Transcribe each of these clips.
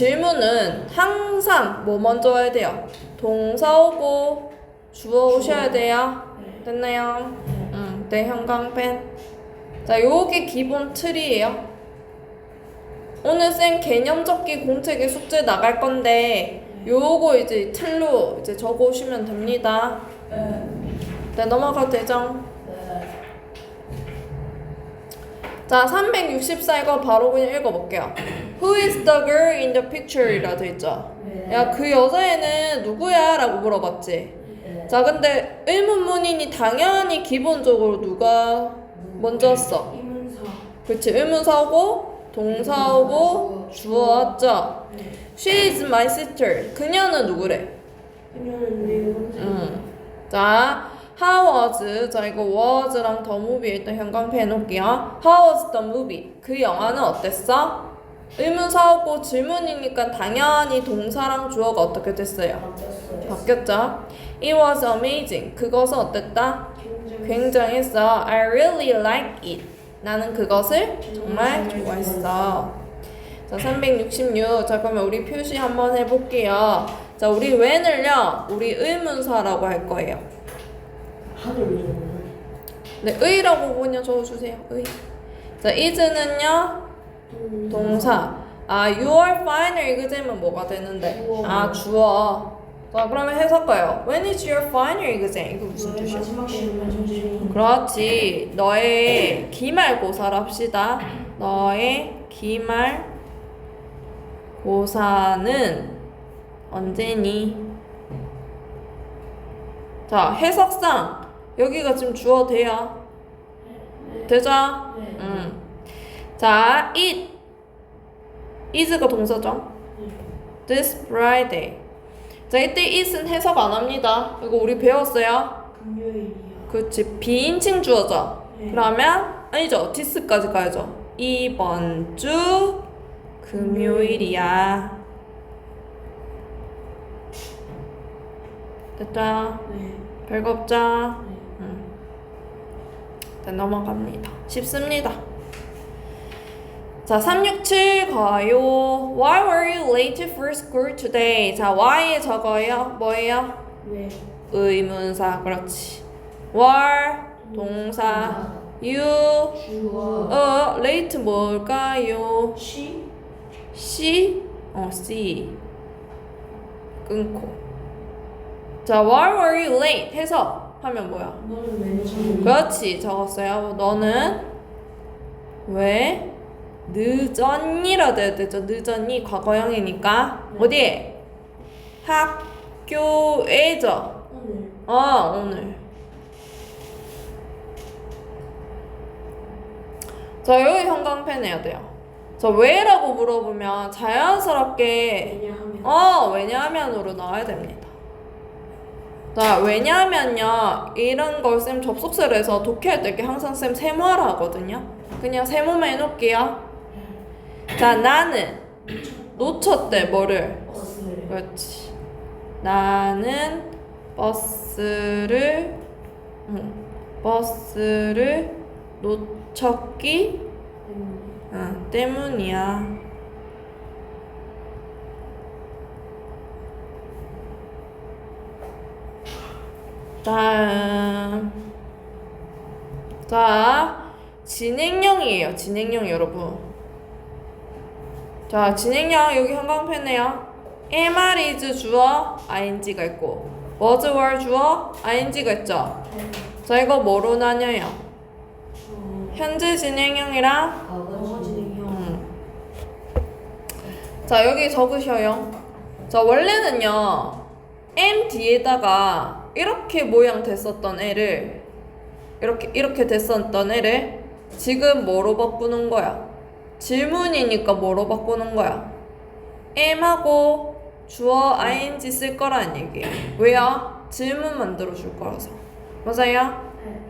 질문은 항상 뭐 먼저 해야 돼요? 동사 오고 주어 오셔야 돼요. 네. 됐나요? 응, 네, 형광펜. 자, 요게 기본 틀이에요. 오늘 쌤 개념 적기 공책에 숙제 나갈 건데, 요거 이제 틀로 이제 적어 오시면 됩니다. 네. 네, 넘어가도 되죠? 네. 자, 364 이거 바로 그냥 읽어볼게요. Who is the girl in the picture? 이라 돼 있죠. 네. 야, 그 여자애는 누구야? 라고 물어봤지. 네. 자, 근데 의문문이니 당연히 기본적으로 누가 먼저 써? 이문사. 그치, 의문사고, 동사하고, 주어 왔죠? 네. She is my sister. 그녀는 누구래? 음. 자, how was, 자, 이거 was랑 the movie 일단 형광펜 해놓을게요. How was the movie? 그 영화는 어땠어? 의문사하고 질문이니까 당연히 동사랑 주어가 어떻게 됐어요? 바뀌었죠? It was amazing. 그것은 어땠다? 굉장했어. I really like it. 나는 그것을 정말 좋아했어. 자, 366. 자, 그러면 우리 표시 한번 해볼게요. 자, 우리 when을요, 우리 의문사라고 할 거예요. 네, 의라고 그냥 적어주세요. 의. 자, is는요, 동사. 아, your final exam은 뭐가 되는데? 아, 주어. 자, 그러면 해석해요. When is your final exam? 이거 무슨 뜻이야? 그렇지. 너의 기말고사를 합시다. 너의 기말고사는 언제니? 자, 해석상 여기가 지금 주어 돼요. 되죠? 네. 음. 자, it is가 동사죠. This Friday. 자, 이때 it은 해석 안 합니다. 이거 우리 배웠어요. 금요일이야. 그렇지 비인칭 주어죠. 네. 그러면 아니죠. 디스까지 가야죠. 이번 주 금요일이야. 됐죠? 네. 별거 없죠? 네. 음. 자, 넘어갑니다. 쉽습니다. 자, 367 가요. Why were you late for school today? 자, why에 적어요. 뭐예요? 왜? 의문사. 그렇지. were 동사. you 주어. 어, late 뭘까요? 시. C 어 C 끊고 자 why were you late 해서 하면 뭐야? 너는 왜 늦었니? 그렇지 적었어요 너는 왜 늦었니라 돼야 되죠 늦었니 과거형이니까 네. 어디에? 학교에죠 오늘. 아 오늘 자 여기 형광펜 해야 돼요 자 왜라고 물어보면 자연스럽게 왜냐하면. 어, 왜냐하면으로 나와야 됩니다. 자, 왜냐하면요, 이런 걸 쌤 접속사를 해서 독해할 때 이렇게 항상 쌤 세모하라 하거든요. 그냥 세모만 해놓을게요. 자, 나는 놓쳤대, 뭐를? 버스를. 그렇지. 나는 버스를, 응, 버스를 놓쳤기. 응, 때문이야. 다음. 자, 진행형이에요. 진행형 여러분. 자, 진행형 여기 형광펜에요. am, is 주어, ing가 있고 was, were 주어, ing가 있죠. 네. 자, 이거 뭐로 나뉘어요? 어. 현재 진행형이랑. 음. 자 여기 적으셔요. 자 원래는요 m 뒤에다가 이렇게 모양 됐었던 애를 이렇게 이렇게 됐었던 애를 지금 뭐로 바꾸는 거야? 질문이니까 뭐로 바꾸는 거야? m하고 주어 ing 쓸 거라는 얘기예요. 왜요? 질문 만들어 줄 거라서. 맞아요? 네.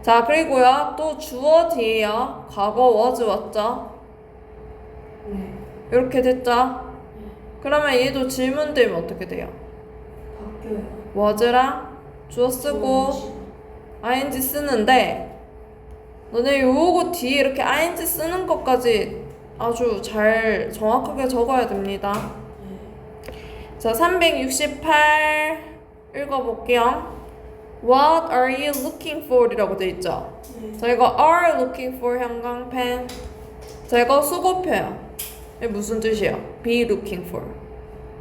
자 그리고요 또 주어 뒤에요 과거 was 왔죠? 네. 이렇게 됐죠? 그러면 얘도 질문 되면 어떻게 돼요? 바뀌어요. was랑 주어 쓰고 ing 쓰는데 너네 요거 뒤에 이렇게 ing 쓰는 것까지 아주 잘 정확하게 적어야 됩니다. 네. 자, 368 읽어볼게요. What are you looking for? 이라고 돼 있죠. 네. 자, 이거 are looking for 형광펜. 자, 이거 수고표요. 이게 무슨 뜻이에요? be looking for.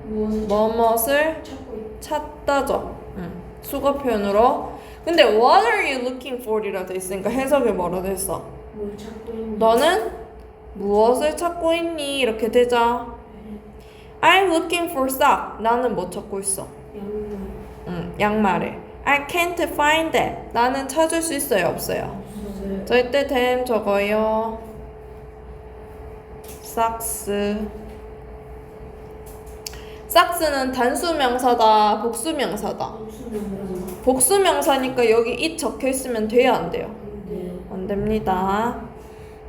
무엇을 찾고 있 찾다죠. 응. 수거 표현으로. 근데 what are you looking for? 이라 돼 있으니까 해석이 뭐라 돼 있어? 뭘 찾고 있는 너는 무엇을 찾고 있니? 이렇게 되죠. I'm looking for sock. 나는 뭐 찾고 있어? 양말 응, 양말을. I can't find that. 나는 찾을 수 있어요, 없어요? 없어요. 자, 이때 댐 적어요. 삭스. 삭스는 단수 명사다, 복수 명사다. 없으면 복수 명사니까 여기 it 적혀 있으면 돼요, 안 돼요? 네. 안 됩니다.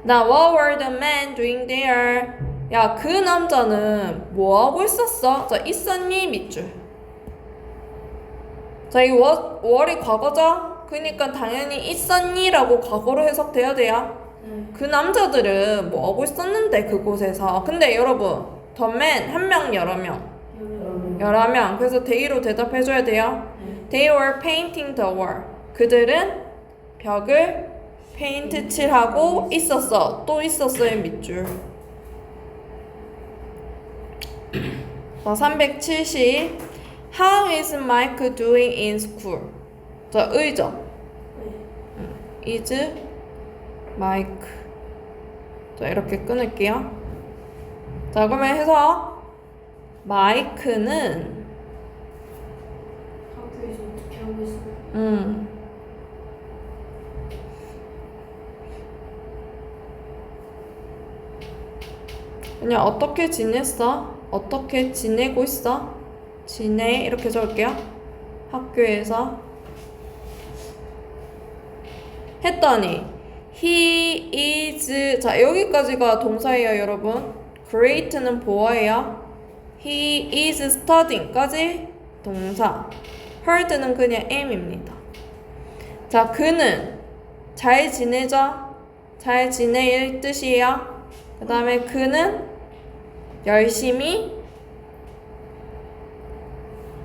나 what were the men doing there? 야, 그 남자는 뭐 하고 있었어? 자, 있었니? 밑줄. 자, 이 what, what이 과거죠? 그러니까 당연히 있었니라고 과거로 해석돼야 돼요. 네. 그 남자들은 뭐 하고 있었는데 그곳에서. 근데 여러분, the man 한 명, 여러 명, 여러 명. 그래서 대의로 대답해줘야 돼요. 네. They were painting the wall. 그들은 벽을 페인트 칠하고 있었어. 또 있었어의 밑줄. 자, 370. How is Mike doing in school? 자, 의죠. 네. is Mike. 자, 이렇게 끊을게요. 자, 그러면 해서 마이크는 그냥 어떻게 지냈어? 어떻게 지내고 있어? 지내 이렇게 적을게요. 학교에서 했더니 he is 자 여기까지가 동사예요, 여러분. great는 보어예요. he is studying까지 동사. Heard는 그냥 am입니다. 자, 그는 잘 지내죠? 잘 지내일 뜻이에요. 그 다음에 그는 열심히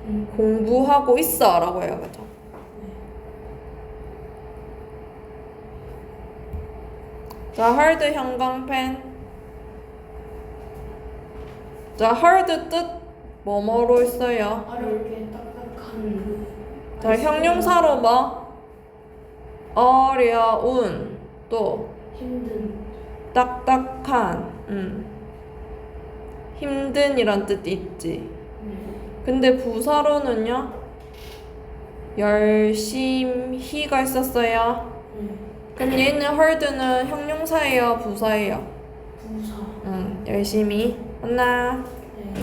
음. 공부하고 있어 라고 해요. 그죠? 자, hard 형광펜. 자, hard 뜻 뭐뭐로 있어요? 어렵게 딱딱한 자, 형용사로 뭐? 어려운, 또 힘든 딱딱한, 음. 힘든이란 뜻 있지. 네. 근데 부사로는요, 열심히가 있었어요. 네. 그럼 얘는 hard는 형용사예요, 부사예요. 부사 음, 열심히. 맞나? 네.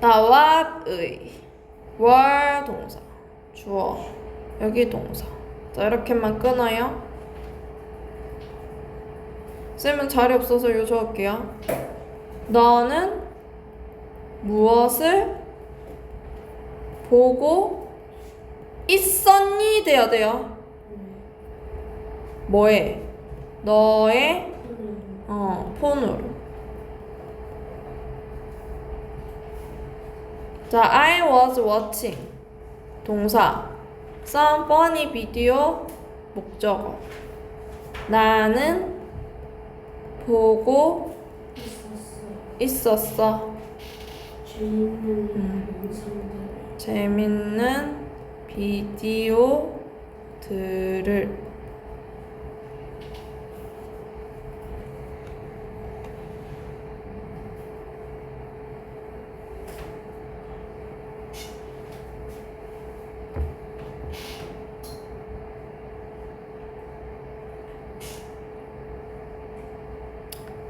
나 what의 월 동사. 주어. 여기 동사. 자 이렇게만 끊어요. 쌤은 자리 없어서 요 적을게요. 너는 무엇을 보고 있었니? 돼야 돼요. 네. 뭐에? 너의? 어, 폰으로. 자, I was watching. 동사. some funny video. 목적어. 나는 보고 있었어. 재밌는 음. 영상들 재밌는 비디오들을.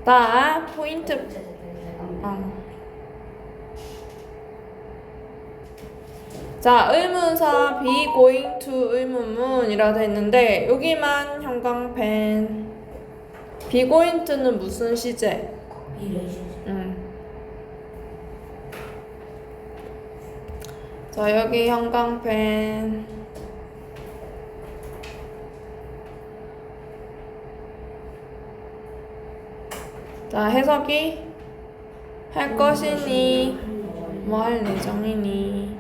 나 포인트 어. 자, 의문사 be going to 의문문이라 돼 있는데 여기만 형광펜. be going to는 무슨 시제? 음. 자, 여기 형광펜. 자, 해석이 할 것이니 뭐 할 예정이니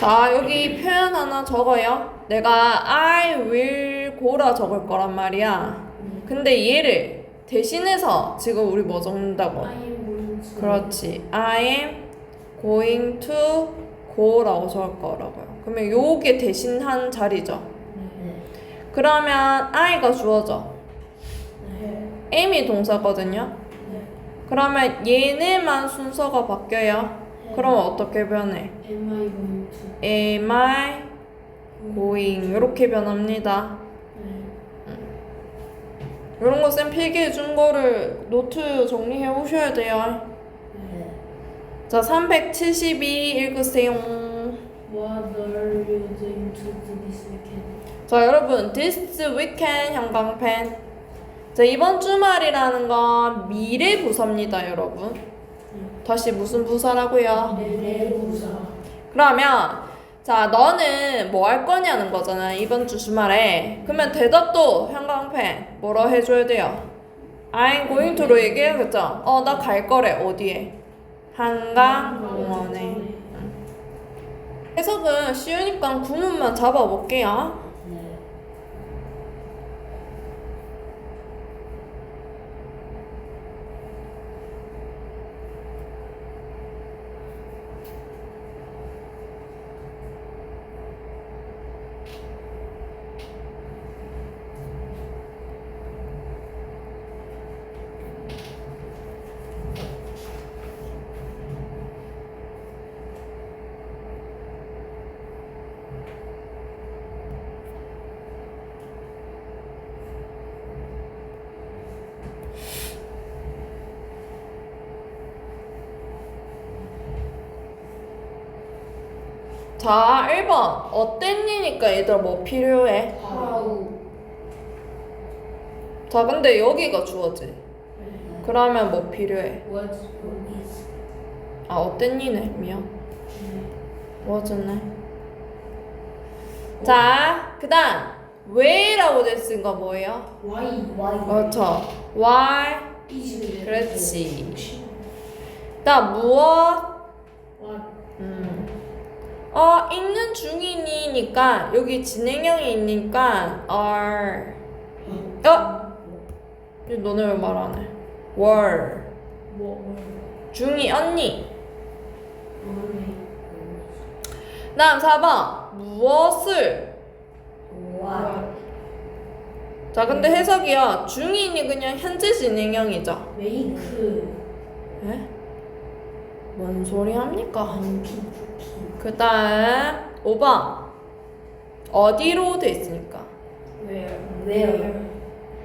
자, 여기 표현 하나 적어요. 내가 I will go라 적을 거란 말이야. 근데 얘를 대신해서 지금 우리 뭐 적는다고? 그렇지. I am going to go라고 적을 거라고요. 그러면 요게 대신한 자리죠. 네. 그러면 I가 주어져. 네. am이 동사거든요. 네. 그러면 얘네만 순서가 바뀌어요. 그러면 어떻게 변해? Am I going to? am I going 이렇게 변합니다. 네. 이런 거 쌤 필기해 준 거를 노트 정리해 오셔야 돼요. 네. 자, 372 읽으세요. What are you doing to this weekend? 자, 여러분, this weekend 형광펜. 자, 이번 주말이라는 건 미래 부사입니다, 여러분. 다시 무슨 부사라고요? 네. 부사. 그러면 자, 너는 뭐 할 거냐는 거잖아. 이번 주 주말에. 그러면 대답도 형광펜 뭐라 해 줘야 돼요? I'm going to로 얘기해야겠죠? 어, 나 갈 거래. 어디에? 한강공원에. 해석은 쉬우니까 구문만 잡아볼게요. 네. 자, 1번. 어땠니니까 얘들아 뭐 필요해? How? 자, 근데 여기가 주어지. 네. 그러면 뭐 필요해? What is? 아, 어땠니네. 미안. 네. 뭐였네. 자, 그 다음. 왜라고 됐은 거 뭐예요? Why? Why? 그렇죠. why. is? 그렇지. 그 다음 무엇? What? 음. 어, 있는 중이니니까 여기 진행형이 있으니까 are. 어? 너네 왜 말 안 해? were. 뭐? 중이 언니. 뭐? 다음 4번. 무엇을? 자, 근데 해석이요. 중인이 그냥 현재 진행형이죠. 에? 뭔 소리 합니까? 피. 그 다음 5번. 어디로 돼 있으니까. Where? Where?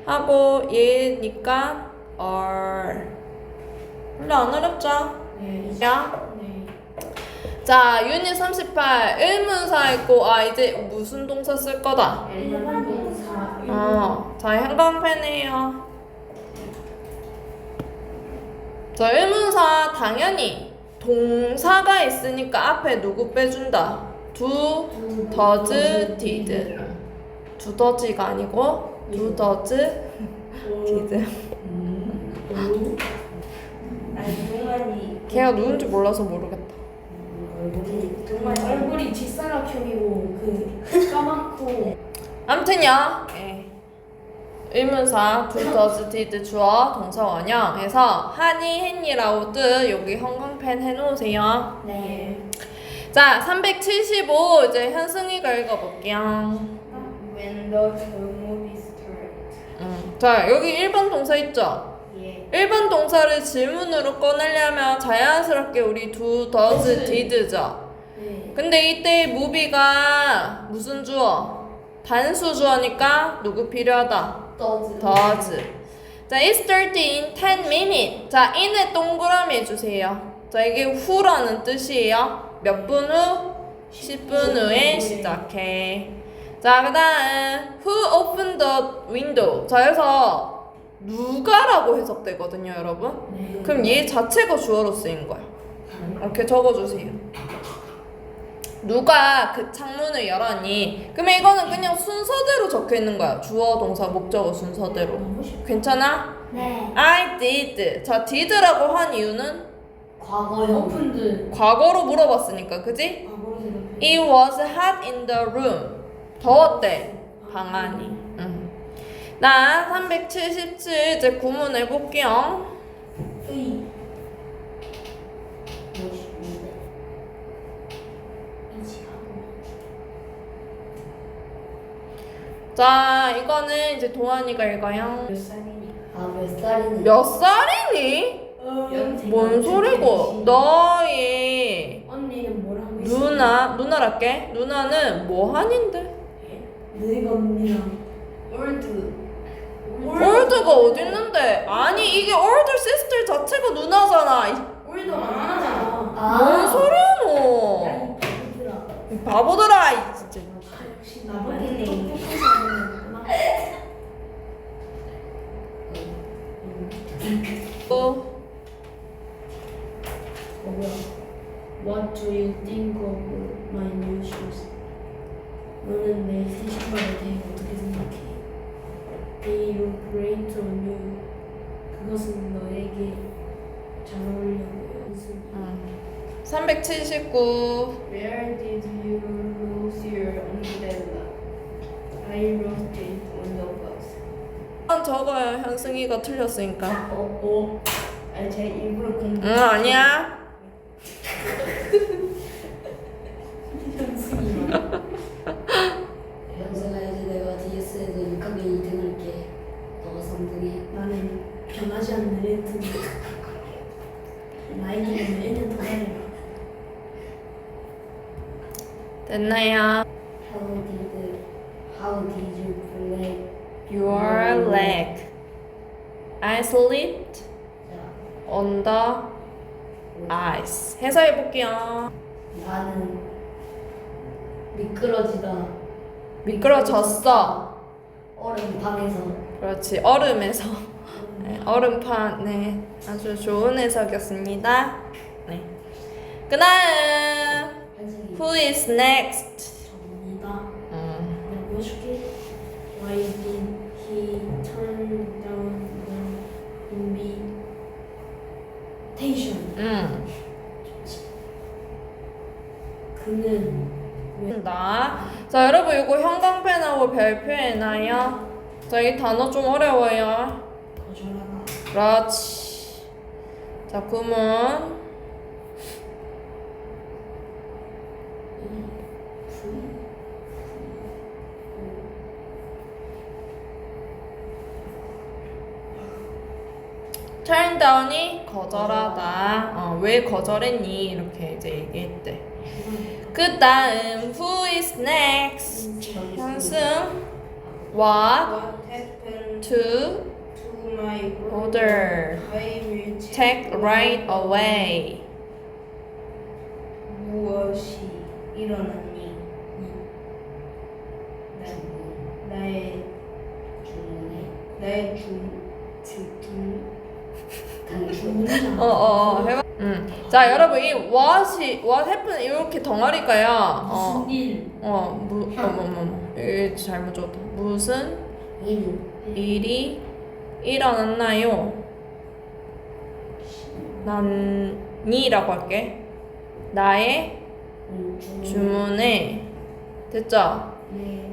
하고 얘니까 are. 별로 안 어렵죠? 네. 야. 네. 자, 유닛 38. 의문사 있고, 아, 이제 무슨 동사 쓸 거다? 일반 동사. 어, 자, 형광펜이에요. 자, 의문사 당연히 동사가 있으니까 앞에 누구 빼준다? do, does, did. do does가 아니고 did. 아니 동안이 걔가 누군지 몰라서 모르겠다. 정말 얼굴이 직사각형이고 그 까맣고 아무튼요. 예. 의문사 does, did 주어 동사 원형 해서 하니 했니라고 뜻 여기 형광펜 해놓으세요. 네. 자, 375 이제 현승이가 읽어볼게요. When the movie starts. 음. 자, 여기 1번 동사 있죠? 예. 1번 동사를 질문으로 꺼내려면 자연스럽게 우리 do, does, did죠? 네. 근데 이때 무비가 무슨 주어? 단수 주어니까 누구 필요하다? Does. does. 자, it's 30 in 10 minutes. 자, in에 동그라미 해주세요. 자, 이게 후라는 뜻이에요. 몇 분 후? 10분 후에 시작해. 자, 그 다음, who opened the window? 자, 여기서 누가라고 해석되거든요, 여러분. 네. 그럼 얘 자체가 주어로 쓰인 거야. 이렇게 적어주세요. 누가 그 창문을 열었니? 그러면 이거는 그냥 순서대로 적혀 있는 거야. 주어, 동사, 목적어 순서대로. 괜찮아? 네. I did. 자, did라고 한 이유는 과거형. 오픈드. 과거로 물어봤으니까, 그지? 과거로 생각해. It was hot in the room. 더웠대. 방 안이. 응. 나 377 이제 구문 해 볼게요. 의. 이지하고. 자, 이거는 이제 도환이가 읽어요. 몇 살이니? 아, 몇 살이니? 몇 살이니? 뭔 소리고? 너희 언니는 뭘 하고 있어? 누나 누나랄게. 누나는 뭐 한인데? 내가 언니랑 올드. 올드가 어디 있는데? 아니 이게 올드 시스터 자체가 누나잖아. 이- 올드 안 하잖아. 뭔 아, 소리야 야? 이 바보들아. 이 바보들아 이 진짜. 역시 나밖에 똑똑한 사람이구나. 또 어 뭐야? What do you think of my new shoes? 너는 내 새 신발에 대해 어떻게 생각해? They look great on you. 그것은 너에게 잘 어울려요. 음. 379 Where did you lose your umbrella? I lost it. 한 적어요 현승이가 틀렸으니까 어? 어? 아니 제 일부러 그런 응 아니야 현승이 현수가 이제 내가 DS에서 6학년 2등 할게. 너가 3등 해. 나는 변하지 않는 레트 나에게는 애는 더 달라 됐나요? How did, how did you play? Your leg I 자, on the ice 해석해 볼게요 나는 미끄러지다. 미끄러졌어 얼음방에서. 그렇지 얼음에서 네, 얼음판 네 아주 좋은 해석이었습니다 네 그다음. Who is next? 접니다 음. 보여줄 음. 그는 왜 나. 자, 여러분 이거 형광펜하고 별표해놔요. 자, 이 단어 좀 어려워요. 거절하다 그렇지. 자, 구문. Turn down이 거절하다. 어, 왜 거절했니? 이렇게 이제 얘기했대. 그 다음 who is next? 현승. What What happened to to my order? I will Take right away. 무엇이 일어났니? 나, 나의 주문에 나의 당근. 주문이잖아. 어, 어, 어, 해봐. 음. 자, 여러분, 이 what이, what happened, 이렇게 덩어리가요. 어, 무슨 일? 어, 무, 어머, 어머, 어머. 이게 잘못 적었다. 무슨 일. 일이 일어났나요? 난 니라고 할게. 나의 음, 주문. 주문에 됐죠? 네.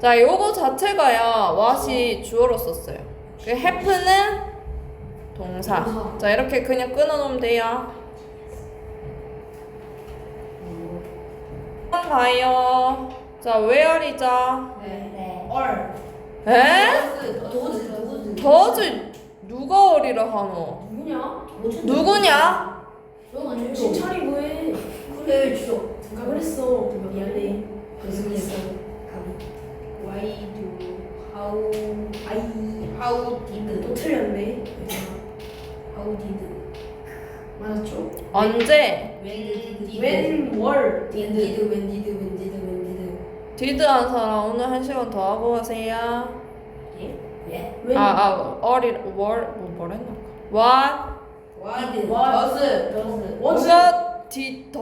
자, 요거 자체가요. what이 주어로 썼어요. 그 happen은 동사. 동사. 자, 이렇게 그냥 끊어놓으면 돼요. 음, 가요. 자, where이죠? 네. 네. 얼. 에? 도즈, 도즈. 더즈 누가 어리라 하노? 누구냐? 도즈. 누구냐? 너가 정신. 차리고 해. 그래, 주죠. 누가 그랬어? 미안해. 교수님께서 감히. Why do how I how did 또 틀렸네. How did 맞았죠? 언제? When were 웬디드, 웬디드, 웬디드, 웬디드. 디드 한 사람 오늘 한 시간 더 하고 가세요. 예? 예? when 아, 아, 어리, 월, 뭐, 뭐랬나? What? what did. what does does. what 더